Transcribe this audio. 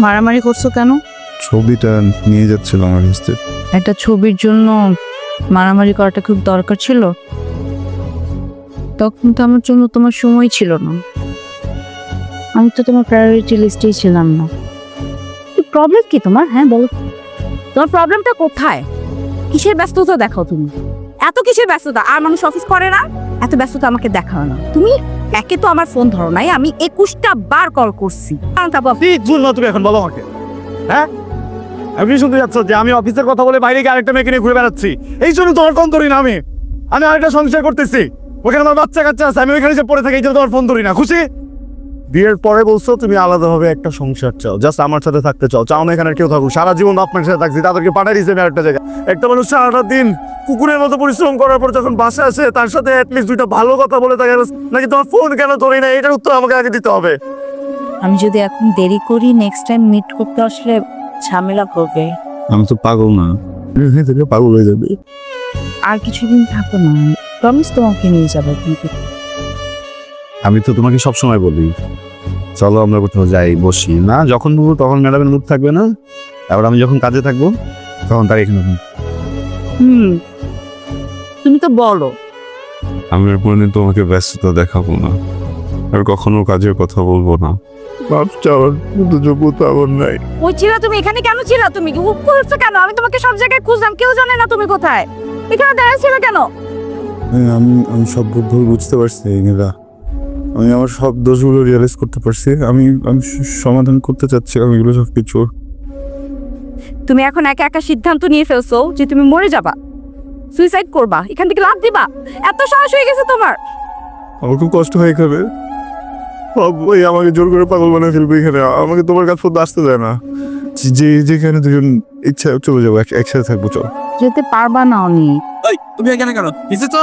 মারামারি করছ কেন? ছবিটা নিয়ে যাচ্ছিলাম আমার কাছে একটা ছবির জন্য মারামারি করাটা খুব দরকার ছিল। তখন তো আমার জন্য তোমার সময় ছিল না। আমি তো তোমার প্রায়োরিটি লিস্টেই ছিলাম না। প্রবলেম কি তোমার? হ্যাঁ বলো। তোমার প্রবলেমটা কোথায়? কিসের ব্যস্ততা দেখাও তুমি? এত কিসের ব্যস্ততা? আর মানুষ অফিস করে না? এত ব্যস্ততা আমাকে দেখাও না। তুমি একে তো আমার ফোন ধরো নাই, আমি একুশটা বার কল করছি। তুমি এখন বলো আমাকে? হ্যাঁ? আমি শুনতে যাচ্ছ যে আমি অফিসের কথা বলে বাইরে গিয়ে আরেকটা মেয়েকে নিয়ে ঘুরে বেড়াচ্ছি? এই জন্য তোমার ফোন ধরি না আমি। আমি আরেকটা সংসার করতেছি। ওখানে আমার বাচ্চা কাচ্চা আছে, আমি ওইখানে যে পড়ে থাকি, এই জন্য তোমার ফোন ধরি না। খুশি? বিয়ের পরে বলছো তুমি আলাদাভাবে একটা সংসার চাও। জাস্ট আমার সাথে থাকতে চাও। চাও না এখানে কেউ থাকুক। সারা জীবন আপনার সাথে থাকছি। তাদেরকে পাঠিয়ে দিয়েছে আমি আরেকটা জায়গায়। একটা মানুষ সারাটা দিন কুকুরের মতো পরিশ্রম করার পর যখন বাসা আসে তার সাথে অ্যাটলিস্ট দুইটা ভালো কথা বলে থাকে। নাকি তোমার ফোন কেন ধরি না এটার উত্তর আমাকে আগে দিতে হবে। আমি যদি এখন দেরি করি নেক্সট টাইম মিট করতে আসলে ঝামেলা করবে আমি তো পাগল না। থেকে পাগল হয়ে যাবে। আর কিছুদিন থাকো না। প্রমিস তোমাকে নিয়ে যাব কিন্তু। আমি তো তোমাকে সব সময় বলি চলো আমরা কোথাও যাই বসি। না যখন বলব তখন ম্যাডামের মুখ থাকবে না আবার আমি যখন কাজে থাকব তখন তার এখানে। হুম তুমি তো বলো। আমি কোনোদিন তোমাকে ব্যস্ততা দেখাবো না আর কখনো কাজের কথা বলব না। বাপ চাওয়ার মতো যোগ্যতা আমার নাই। ওই ছিল তুমি এখানে কেন ছিল তুমি? উপ করছ কেন? আমি তোমাকে সব জায়গায় খুঁজলাম কেউ জানে না তুমি কোথায়। এখানে কেন? হ্যাঁ, আমি আমি সব ভুল বুঝতে পারছি নীলা আমি আমার সব দোষগুলো রিয়েলাইজ করতে পারছি। আমি আমি সমাধান করতে চাচ্ছি আমি এগুলো সব কিছু। তুমি এখন একা একা সিদ্ধান্ত নিয়ে ফেলছো যে তুমি মরে যাবা। সুইসাইড করবা এখান থেকে লাভ দিবা। এত সাহস হয়ে গেছে তোমার। আমার খুব কষ্ট হয়ে খাবে ওই আমাকে জোর করে পাগল বানিয়ে ফেলবে এখানে। আমাকে তোমার কাছে পর্যন্ত আসতে দেয় না। যে- যে যেখানে দুজন ইচ্ছা চলে যাব এক- একসাথে থাকব চল। যেতে পারবা না অনেক। তুমি এখানে কেন? এসেছ